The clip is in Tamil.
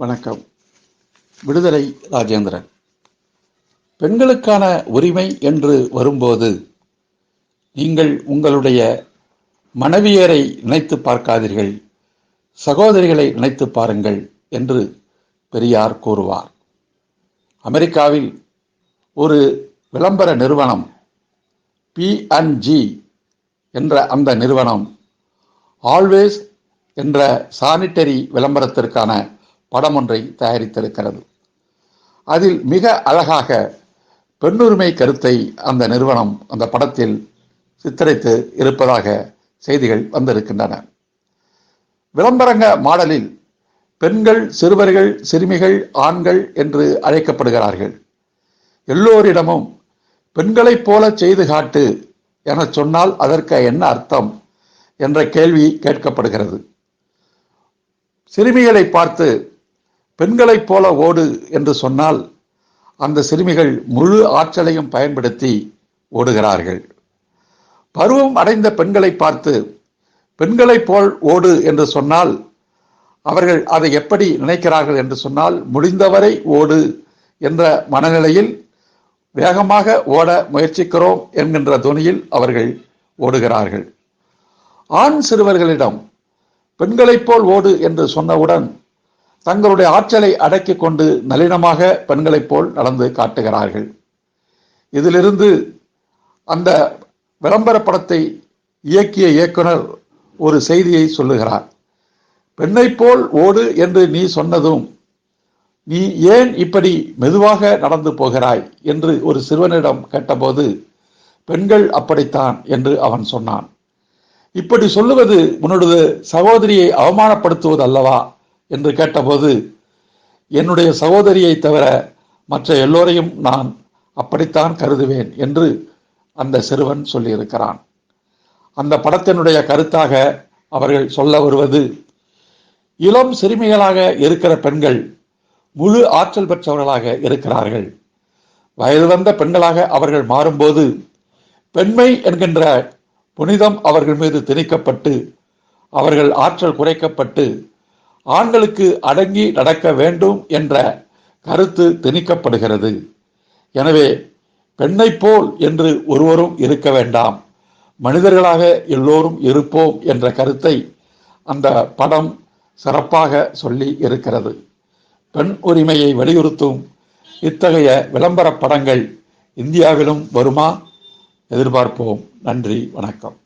வணக்கம். விடுதலை ராஜேந்திரன். பெண்களுக்கான உரிமை என்று வரும்போது நீங்கள் உங்களுடைய மனைவியரை நினைத்து பார்க்காதீர்கள் சகோதரிகளை நினைத்து பாருங்கள் என்று பெரியார் கூறுவார். அமெரிக்காவில் ஒரு விளம்பர நிறுவனம் பிஎன்ஜி என்ற அந்த நிறுவனம் ஆல்வேஸ் என்ற சானிட்டரி விளம்பரத்திற்கான படம் ஒன்றை தயாரித்திருக்கிறது. அதில் மிக அழகாக பெண்ணுரிமை கருத்தை அந்த நிறுவனம் அந்த படத்தில் சித்தரித்து இருப்பதாக செய்திகள் வந்திருக்கின்றன. விளம்பரங்க மாடலில் பெண்கள் சிறுவர்கள் சிறுமிகள் ஆண்கள் என்று அழைக்கப்படுகிறார்கள். எல்லோரிடமும் பெண்களைப் போல செய்து காட்டு என சொன்னால் அதற்கு என்ன அர்த்தம் என்ற கேள்வி கேட்கப்படுகிறது. சிறுமிகளை பார்த்து பெண்களைப் போல ஓடு என்று சொன்னால் அந்த சிறுமிகள் முழு ஆற்றலையும் பயன்படுத்தி ஓடுகிறார்கள். பருவம் அடைந்த பெண்களை பார்த்து பெண்களைப் போல் ஓடு என்று சொன்னால் அவர்கள் அதை எப்படி நினைக்கிறார்கள் என்று சொன்னால் முடிந்தவரை ஓடு என்ற மனநிலையில் வேகமாக ஓட முயற்சிக்கிறோம் என்கின்ற துணியில் அவர்கள் ஓடுகிறார்கள். ஆண் சிறுவர்களிடம் பெண்களைப் போல் ஓடு என்று சொன்னவுடன் தங்களுடைய ஆற்றலை அடக்கி கொண்டு நளினமாக பெண்களைப் போல் நடந்து காட்டுகிறார்கள். இதிலிருந்து அந்த விளம்பர படத்தை இயக்கிய இயக்குனர் ஒரு செய்தியை சொல்லுகிறார். பெண்ணைப் போல் ஓடு என்று நீ சொன்னதும் நீ ஏன் இப்படி மெதுவாக நடந்து போகிறாய்? என்று ஒரு சிறுவனிடம் கேட்டபோது பெண்கள் அப்படித்தான் என்று அவன் சொன்னான். இப்படி சொல்லுவது உன்னுடைய சகோதரியை அவமானப்படுத்துவது அல்லவா என்று கேட்டபோது என்னுடைய சகோதரியை தவிர மற்ற எல்லோரையும் நான் அப்படித்தான் கருதுவேன் என்று அந்த சிறுவன் சொல்லியிருக்கிறான். அந்த படத்தினுடைய கருத்தாக அவர்கள் சொல்ல வருவது இளம் சிறுமிகளாக இருக்கிற பெண்கள் முழு ஆற்றல் பெற்றவர்களாக இருக்கிறார்கள். வயது வந்த பெண்களாக அவர்கள் மாறும்போது பெண்மை என்கின்ற புனிதம் அவர்கள் மீது திணிக்கப்பட்டு அவர்கள் ஆற்றல் குறைக்கப்பட்டு ஆண்களுக்கு அடங்கி நடக்க வேண்டும் என்ற கருத்து திணிக்கப்படுகிறது. எனவே பெண்ணை போல் என்று ஒருவரும் இருக்க வேண்டாம். மனிதர்களாக எல்லோரும் இருப்போம் என்ற கருத்தை அந்த படம் சிறப்பாக சொல்லி இருக்கிறது. பெண் உரிமையை வலியுறுத்தும் இத்தகைய விளம்பர படங்கள் இந்தியாவிலும் வருமா? எதிர்பார்ப்போம். நன்றி வணக்கம்.